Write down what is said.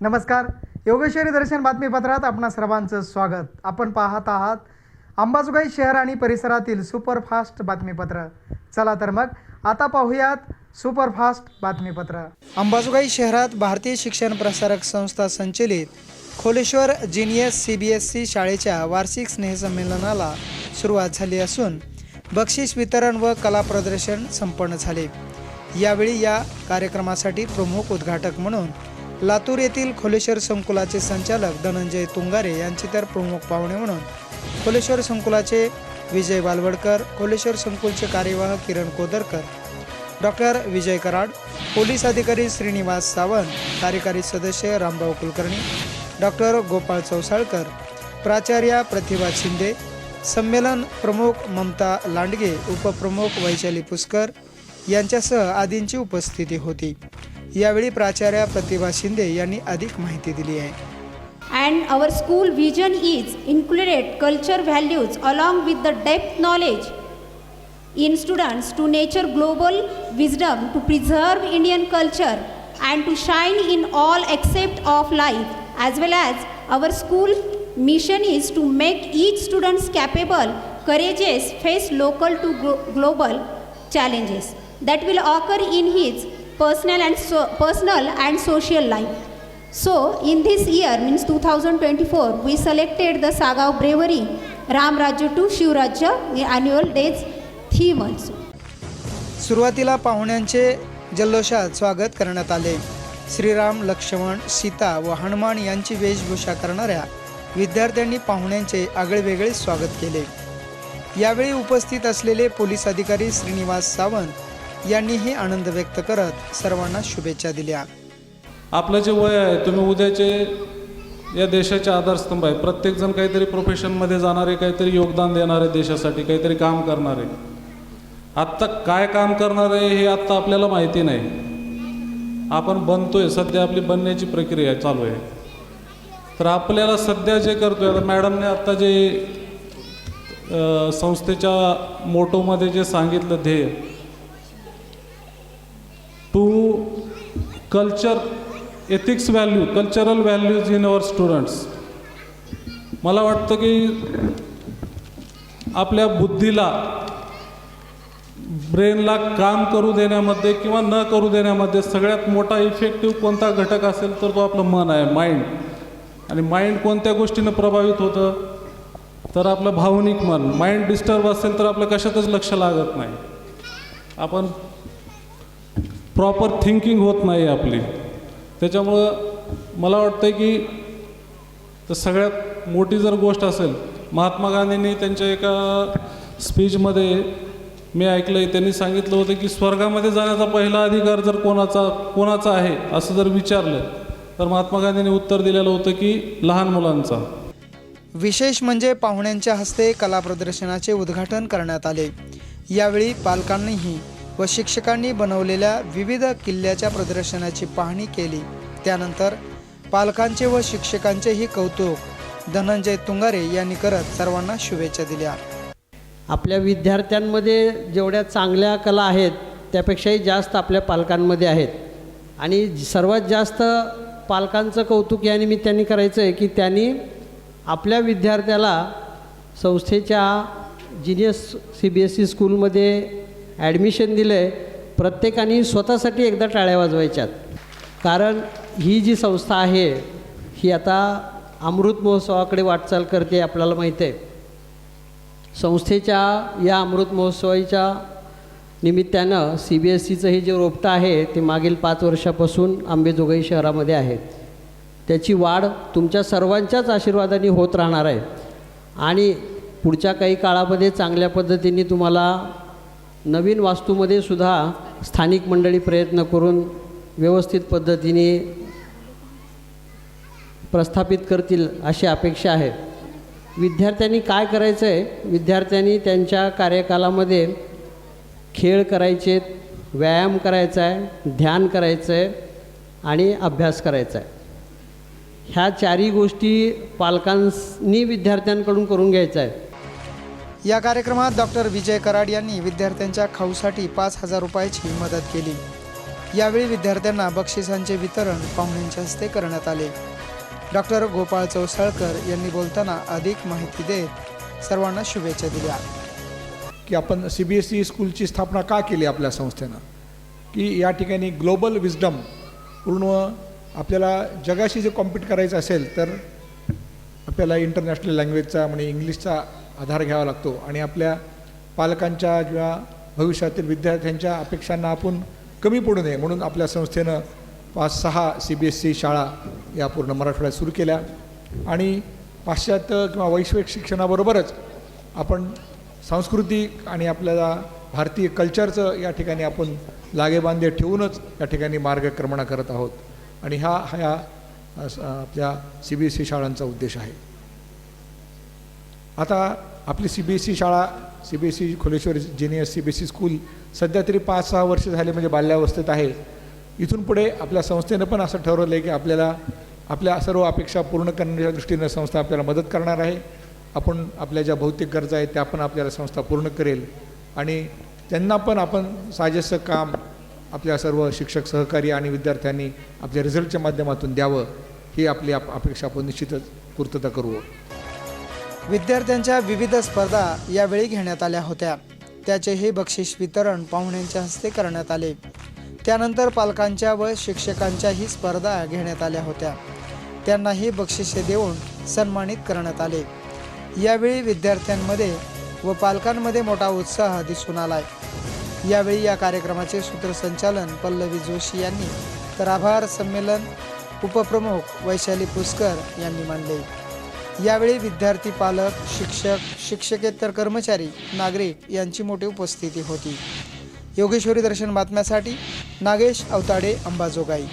नमस्कार. योगेश्वरी दर्शन बातमीपत्रात आपणा सर्वांचं स्वागत. आपण पाहत आहात अंबाजोगाई शहर आणि परिसरातील सुपरफास्ट बातमीपत्र. चला तर मग आता पाहूयात सुपरफास्ट बातमीपत्र. अंबाजोगाई शहरात भारतीय शिक्षण प्रसारक संस्था संचलित Kholeshwar genius C B S C शाळेच्या वार्षिक स्नेहसंमेलनाला सुरुवात झाली असून बक्षीस वितरण व कला प्रदर्शन संपन्न झाले. यावेळी या कार्यक्रमासाठी प्रमुख उद्घाटक म्हणून लातूर येथील खोलेश्वर संकुलाचे संचालक धनंजय तुंगारे यांचे तर प्रमुख पाहुणे म्हणून. खोलेश्वर संकुलाचे विजय बालवडकर खोलेश्वर संकुलचे कार्यवाह किरण कोदरकर डॉक्टर विजय कराड पोलीस अधिकारी श्रीनिवास सावंत कार्यकारी सदस्य रामभाऊ कुलकर्णी डॉक्टर गोपाळ चौसाळकर प्राचार्या प्रतिभा शिंदे संमेलन प्रमुख ममता लांडगे उपप्रमुख वैशाली पुष्कर यांच्यासह आदींची उपस्थिती होती. यावेळी प्राचार्य प्रतिभा शिंदे यांनी अधिक माहिती दिली आहे. And our school vision is included culture values along with the depth knowledge in students to nature global wisdom to preserve Indian culture and to shine in all except of life as well as our school mission is to make each students capable courageous face local to global challenges that will occur in his personal and so personal and social life so in this year means two thousand twenty four we selected the saga of bravery Ramrajya to Shivrajya annual days theme सुरुवातीला पाहुण्यांचे जल्लोषात स्वागत करण्यात आले श्रीराम लक्ष्मण सीता व हनुमान यांची वेशभूषा करणाऱ्या विद्यार्थ्यांनी पाहुण्यांचे आगळेवेगळे स्वागत केले यावेळी उपस्थित असलेले पोलीस अधिकारी श्रीनिवास सावंत यांनीही आनंद व्यक्त करत सर्वांना शुभेच्छा दिल्या. आपलं जे वय आहे तुम्ही उद्याचे या देशाचे आधारस्तंभ आहे. प्रत्येकजण काहीतरी प्रोफेशनमध्ये जाणारे काहीतरी योगदान देणारे देशासाठी काहीतरी काम करणारे. आत्ता काय काम करणार आहे हे आत्ता आपल्याला माहिती नाही. आपण बनतोय सध्या आपली बनण्याची प्रक्रिया चालू आहे. तर आपल्याला सध्या जे करतोय आता मॅडमने आत्ता जे संस्थेच्या मोटोमध्ये जे सांगितलं ध्येय to culture ethics value cultural values in our students मला वाटतं की आपल्या बुद्धीला ब्रेनला काम करू देण्यामध्ये किंवा न करू देण्यामध्ये सगळ्यात मोठा इफेक्टिव्ह कोणता घटक असेल तर तो आपलं मन आहे माइंड आणि माइंड कोणत्या गोष्टीनं प्रभावित होतं? तर आपलं भावनिक मन. माइंड डिस्टर्ब असेल तर आपलं कशातच लक्ष लागत नाही. आपण प्रॉपर थिंकिंग होत नाही आपली. त्याच्यामुळं मला वाटतं की तर सगळ्यात मोठी जर गोष्ट असेल महात्मा गांधींनी त्यांच्या एका स्पीचमध्ये मी ऐकलं आहे त्यांनी सांगितलं होतं की स्वर्गामध्ये जाण्याचा पहिला अधिकार जर कोणाचा कोणाचा आहे असं जर विचारलं तर महात्मा गांधींनी उत्तर दिलेलं होतं की लहान मुलांचा. विशेष म्हणजे पाहुण्यांच्या हस्ते कला प्रदर्शनाचे उद्घाटन करण्यात आले. यावेळी पालकांनीही व शिक्षकांनी बनवलेल्या विविध किल्ल्याच्या प्रदर्शनाची पाहणी केली. त्यानंतर पालकांचे व शिक्षकांचेही कौतुक धनंजय तुंगारे यांनी करत सर्वांना शुभेच्छा दिल्या. आपल्या विद्यार्थ्यांमध्ये जेवढ्या चांगल्या कला आहेत त्यापेक्षाही जास्त आपल्या पालकांमध्ये आहेत. आणि सर्वात जास्त पालकांचं कौतुक या निमित्ताने करायचं आहे की त्यांनी आपल्या विद्यार्थ्याला संस्थेच्या genius C B S E स्कूलमध्ये ॲडमिशन दिलं आहे प्रत्येकाने स्वतःसाठी एकदा टाळ्या वाजवायच्यात. कारण ही जी संस्था आहे ही आता अमृत महोत्सवाकडे वाटचाल करते आपल्याला माहीत आहे. संस्थेच्या या अमृत महोत्सवाच्या निमित्तानं सी बी एस सीचं हे जे रोपटं आहे ते मागील पाच वर्षापासून आंबेजोगाई शहरामध्ये आहे त्याची वाढ तुमच्या सर्वांच्याच आशीर्वादाने होत राहणार आहे. आणि पुढच्या काही काळामध्ये चांगल्या पद्धतीने तुम्हाला नवीन वास्तूमध्ये सुद्धा स्थानिक मंडळी प्रयत्न करून व्यवस्थित पद्धतीने प्रस्थापित करतील अशी अपेक्षा आहे. विद्यार्थ्यांनी काय करायचं आहे विद्यार्थ्यांनी त्यांच्या कार्यकालामध्ये खेळ करायचे व्यायाम करायचा आहे ध्यान करायचं आहे आणि अभ्यास करायचा आहे ह्या चारही गोष्टी पालकांनी विद्यार्थ्यांकडून करून घ्यायचा आहे या कार्यक्रमात डॉक्टर विजय कराड यांनी विद्यार्थ्यांच्या खाऊसाठी पाच हजार रुपयाची मदत केली. यावेळी विद्यार्थ्यांना बक्षिसांचे वितरण पाहुण्यांच्या हस्ते करण्यात आले. डॉक्टर गोपाळ चौसाळकर यांनी बोलताना अधिक माहिती देत सर्वांना शुभेच्छा दिल्या. की आपण सी बी एस ई स्कूलची स्थापना का केली आपल्या संस्थेनं? की या ठिकाणी ग्लोबल विजडम पूर्ण आपल्याला जगाशी जे कॉम्पिट करायचं असेल तर आपल्याला इंटरनॅशनल लँग्वेजचा म्हणजे इंग्लिशचा आधार घ्यावा लागतो. आणि आपल्या पालकांच्या किंवा भविष्यातील विद्यार्थ्यांच्या अपेक्षांना आपण कमी पडू नये. म्हणून आपल्या संस्थेनं पाच सहा सी बी एस सी शाळा या पूर्ण मराठवाड्यात सुरू केल्या. आणि पाश्चात्य किंवा वैश्विक शिक्षणाबरोबरच आपण सांस्कृतिक आणि आपल्याला भारतीय कल्चरचं या ठिकाणी आपण लागेबांधे ठेवूनच या ठिकाणी मार्गक्रमणा करत आहोत. आणि हा ह्या आपल्या सी बी एस सी शाळांचा उद्देश आहे. आता आपली सी बी एस ई शाळा C B S E Kholeshwar genius C B S E school सध्या तरी पाच सहा वर्ष झाले म्हणजे बाल्यावस्थेत आहे. इथून पुढे आपल्या संस्थेनं पण असं ठरवलं आहे की आपल्याला आपल्या सर्व अपेक्षा पूर्ण करण्याच्या दृष्टीनं संस्था आपल्याला मदत करणार आहे. आपण आपल्या ज्या भौतिक गरजा आहेत त्या पण आपल्याला संस्था पूर्ण करेल. आणि त्यांना पण आपण साजेसं काम आपल्या सर्व शिक्षक सहकारी आणि विद्यार्थ्यांनी आपल्या रिझल्टच्या माध्यमातून द्यावं. ही आपली आप अपेक्षा आपण निश्चितच पूर्तता करू विद्यार्थ्यांच्या विविध स्पर्धा यावेळी घेण्यात आल्या होत्या. त्याचेही बक्षीस वितरण पाहुण्यांच्या हस्ते करण्यात आले. त्यानंतर पालकांच्या व शिक्षकांच्याही स्पर्धा घेण्यात आल्या होत्या. त्यांनाही बक्षिसे देऊन सन्मानित करण्यात आले. यावेळी विद्यार्थ्यांमध्ये व पालकांमध्ये मोठा उत्साह दिसून आलाय. यावेळी या कार्यक्रमाचे सूत्रसंचालन पल्लवी जोशी यांनी. तर आभार संमेलन उपप्रमुख वैशाली पुष्कर यांनी मांडले यावेळी विद्यार्थी पालक शिक्षक शिक्षकेतर कर्मचारी नागरिक यांची मोठी उपस्थिती होती. योगेश्वरी दर्शन बातम्यासाठी नागेश अवताडे अंबाजोगाई.